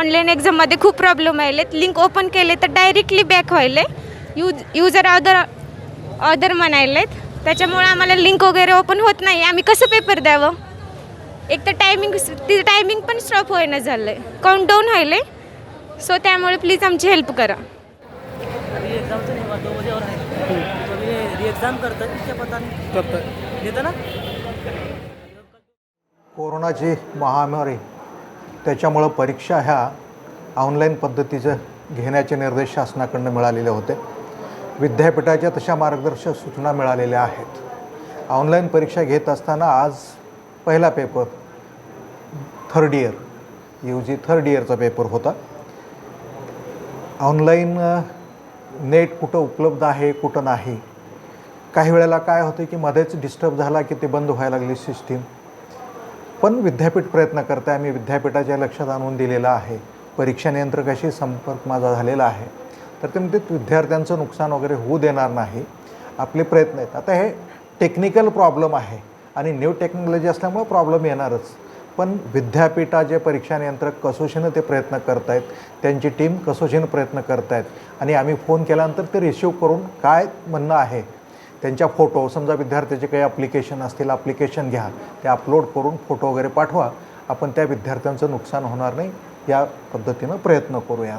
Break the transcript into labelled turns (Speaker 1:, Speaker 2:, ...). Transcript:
Speaker 1: Online एक्झाममध्ये खूप problem आलेत. लिंक ओपन केले तर डायरेक्टली बॅक व्हायले. यूज युजर ऑदर ऑदर म्हणायलेत. त्याच्यामुळे आम्हाला लिंक वगैरे ओपन होत नाही. आम्ही कसं पेपर द्यावं? एक तर टायमिंग तिचं टायमिंग पण स्टॉप होईना झालं आहे काउंट डाऊन व्हायले. सो त्यामुळे प्लीज आमची हेल्प करा.
Speaker 2: कोरोनाची महामारी त्याच्यामुळं परीक्षा ह्या ऑनलाईन पद्धतीचं घेण्याचे निर्देश शासनाकडनं मिळालेले होते. विद्यापीठाच्या तशा मार्गदर्शक सूचना मिळालेल्या आहेत. ऑनलाईन परीक्षा घेत असताना आज पहिला paper third year U G third इयरचा paper होता. ऑनलाईन नेट कुठं उपलब्ध आहे कुठं नाही. काही वेळेला काय होतं की मध्येच डिस्टर्ब झाला की ते बंद व्हायला लागली सिस्टीम पण विद्यापीठ प्रयत्न करते आम्ही विद्यापीठाच्या लक्षात आणून दिलेलं आहे. परीक्षा नियंत्रकाशी संपर्क माझा झालेला आहे. तर ते म्हणते विद्यार्थ्यांचं नुकसान वगैरे होऊ देणार नाही. आपले प्रयत्न आहेत. आता हे टेक्निकल प्रॉब्लेम आहे आणि न्यू टेक्नॉलॉजी असल्यामुळं प्रॉब्लेम येणारच. पण विद्यापीठाचे परीक्षा नियंत्रक कसोशीनं ते प्रयत्न करत आहेत त्यांची टीम कसोशीनं प्रयत्न करत आहेत आणि आम्ही फोन केल्यानंतर ते रिसिव्ह करून काय म्हणणं आहे त्यांच्या फोटो समजा विद्यार्थ्याचे काही ॲप्लिकेशन असतील ॲप्लिकेशन घ्या ते अपलोड करून फोटो वगैरे पाठवा. आपण त्या विद्यार्थ्यांचं नुकसान होणार नाही. या पद्धतीनं प्रयत्न करूया.